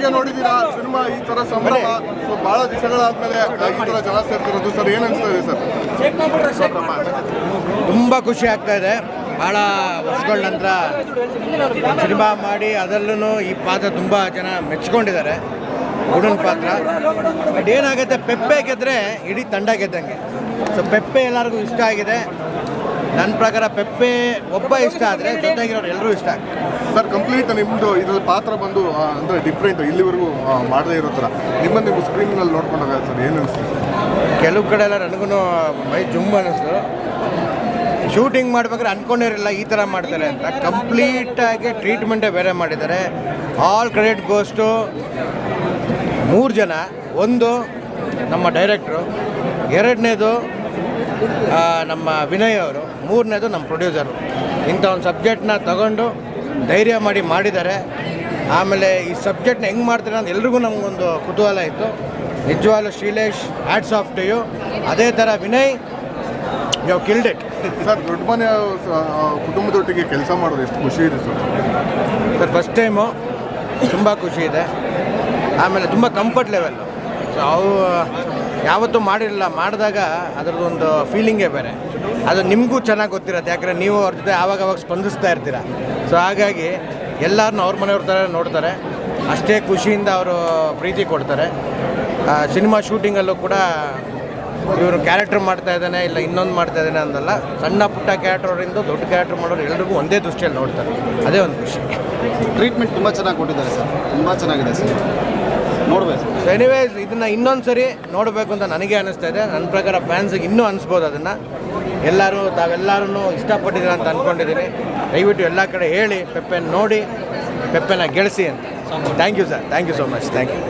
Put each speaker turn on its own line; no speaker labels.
ಒಟ್ಟಿಗೆ ನೋಡಿದ್ದೀರಾ? ಸಿನಿಮಾ ಈ ತರ ಸಂಭ್ರಮ? ಸೊ ಬಹಳ ದಿವಸಗಳಾದ್ಮೇಲೆ ಈ ತರ ಜನ ಸೇರ್ತಿರೋದು ಸರ್ ಏನ್ ಅನ್ಸ್ತಾ ಇದೆ ಸರ್?
ತುಂಬಾ ಖುಷಿ ಆಗ್ತಾ ಇದೆ. ಭಾಳ ವರ್ಷಗಳ ನಂತರ ಸಿನಿಮಾ ಮಾಡಿ ಅದರಲ್ಲೂ ಈ ಪಾತ್ರ ತುಂಬ ಜನ ಮೆಚ್ಕೊಂಡಿದ್ದಾರೆ. ಗುಡನ್ ಪಾತ್ರ. ಬಟ್ ಏನಾಗುತ್ತೆ ಪೆಪ್ಪೆ ಗೆದ್ರೆ ಇಡೀ ತಂಡ ಗೆದ್ದಂಗೆ. ಸೊ ಪೆಪ್ಪೆ ಎಲ್ಲರಿಗೂ ಇಷ್ಟ ಆಗಿದೆ. ನನ್ನ ಪ್ರಕಾರ ಪೆಪ್ಪೆ ಒಬ್ಬ ಇಷ್ಟ ಆದರೆ ಜೊತೆಗಿರೋರು ಎಲ್ಲರೂ ಇಷ್ಟ ಆಗ್ತಾರೆ
ಸರ್ ಕಂಪ್ಲೀಟ್ ನಿಮ್ಮದು ಇದ್ರಲ್ಲಿ ಪಾತ್ರ ಬಂದು ಅಂದರೆ ಡಿಫ್ರೆಂಟ್ ಇಲ್ಲಿವರೆಗೂ ಮಾಡದೇ ಇರೋ ಥರ ನಿಮ್ಮ ನೀವು ಸ್ಕ್ರೀನ್ನಲ್ಲಿ ನೋಡ್ಕೊಂಡಾಗ ಸರ್ ಏನು ಅನಿಸ್ತು
ಕೆಲವು ಕಡೆ ಎಲ್ಲ ನನಗೂ ಮೈ ಜುಮ್ ಅನ್ನಿಸ್ತು ಶೂಟಿಂಗ್ ಮಾಡ್ಬೇಕಾದ್ರೆ ಅನ್ಕೊಂಡಿರಲಿಲ್ಲ ಈ ಥರ ಮಾಡ್ತಾರೆ ಅಂತ. ಕಂಪ್ಲೀಟಾಗಿ ಟ್ರೀಟ್ಮೆಂಟೇ ಬೇರೆ ಮಾಡಿದ್ದಾರೆ. ಆಲ್ ಕ್ರೆಡಿಟ್ ಗೋಸ್ಟು ಮೂರು ಜನ. ಒಂದು ನಮ್ಮ ಡೈರೆಕ್ಟ್ರು ಎರಡನೇದು ನಮ್ಮ ವಿನಯ್ ಅವರು ಮೂರನೇದು ನಮ್ಮ ಪ್ರೊಡ್ಯೂಸರು ಇಂಥ ಒಂದು ಸಬ್ಜೆಕ್ಟ್ನ ತಗೊಂಡು ಧೈರ್ಯ ಮಾಡಿ ಮಾಡಿದ್ದಾರೆ. ಆಮೇಲೆ ಈ ಸಬ್ಜೆಕ್ಟ್ನ ಹೆಂಗೆ ಮಾಡ್ತಾರೆ ಅಂತ ಎಲ್ರಿಗೂ ನಮಗೊಂದು ಕುತೂಹಲ ಇತ್ತು. ನಿಜವಾಗ್ಲೂ Shrilesh hats off to you ಅದೇ ಥರ Vinay you killed it
sir ದೊಡ್ಡ ಮನೆ ಕುಟುಂಬದೊಟ್ಟಿಗೆ ಕೆಲಸ ಮಾಡೋದು ಎಷ್ಟು ಖುಷಿ ಇದೆ ಸರ್.
ಸರ್ ಫಸ್ಟ್ ಟೈಮು ತುಂಬ ಖುಷಿ ಇದೆ. ಆಮೇಲೆ ತುಂಬ ಕಂಫರ್ಟ್ ಲೆವೆಲ್ಲು ಸೊ ಅವು ಯಾವತ್ತೂ ಮಾಡಿರಲಿಲ್ಲ, ಮಾಡಿದಾಗ ಅದರದ್ದೊಂದು ಫೀಲಿಂಗೇ ಬೇರೆ. ಅದು ನಿಮಗೂ ಚೆನ್ನಾಗಿ ಗೊತ್ತಿರತ್ತೆ, ಯಾಕಂದರೆ ನೀವು ಅವ್ರ ಜೊತೆ ಆವಾಗ ಅವಾಗ ಸ್ಪಂದಿಸ್ತಾ ಇರ್ತೀರ. ಸೊ ಹಾಗಾಗಿ ಎಲ್ಲರನ್ನೂ ಅವ್ರ ಮನೆಯವ್ರ ಥರ ನೋಡ್ತಾರೆ. ಅಷ್ಟೇ ಖುಷಿಯಿಂದ ಅವರು ಪ್ರೀತಿ ಕೊಡ್ತಾರೆ. ಸಿನಿಮಾ ಶೂಟಿಂಗಲ್ಲೂ ಕೂಡ ಇವರು ಕ್ಯಾರೆಕ್ಟರ್ ಮಾಡ್ತಾ ಇದ್ದಾನೆ, ಇಲ್ಲ ಇನ್ನೊಂದು ಮಾಡ್ತಾ ಇದ್ದಾನೆ ಅಂದಲ್ಲ, ಸಣ್ಣ ಪುಟ್ಟ ಕ್ಯಾರೆಕ್ಟರಿಂದ ದೊಡ್ಡ ಕ್ಯಾರೆಕ್ಟರ್ ಮಾಡೋರು ಎಲ್ರಿಗೂ ಒಂದೇ ದೃಷ್ಟಿಯಲ್ಲಿ ನೋಡ್ತಾರೆ. ಅದೇ ಒಂದು ಖುಷಿ.
ಟ್ರೀಟ್ಮೆಂಟ್ ತುಂಬ ಚೆನ್ನಾಗಿ ಕೊಟ್ಟಿದ್ದಾರೆ ಸರ್. ತುಂಬ ಚೆನ್ನಾಗಿದೆ ಸರ್. ನೋಡ್ಬೇಕು.
ಸೊ ಎನಿವೇಸ್ ಇದನ್ನು ಇನ್ನೊಂದು ಸರಿ ನೋಡಬೇಕು ಅಂತ ನನಗೆ ಅನಿಸ್ತಾ ಇದೆ. ನನ್ನ ಪ್ರಕಾರ ಫ್ಯಾನ್ಸಿಗೆ ಇನ್ನೂ ಅನಿಸ್ಬೋದು ಅದನ್ನು. ಎಲ್ಲರೂ ತಾವೆಲ್ಲರೂ ಇಷ್ಟಪಟ್ಟಿದ್ದೀರ ಅಂತ ಅಂದ್ಕೊಂಡಿದ್ದೀನಿ ದಯವಿಟ್ಟು ಎಲ್ಲ ಕಡೆ ಹೇಳಿ, ಪೆಪ್ಪೆನ ನೋಡಿ ಪೆಪ್ಪೆನ ಗೆಳಿಸಿ ಅಂತ. Thank you sir thank you so much thank you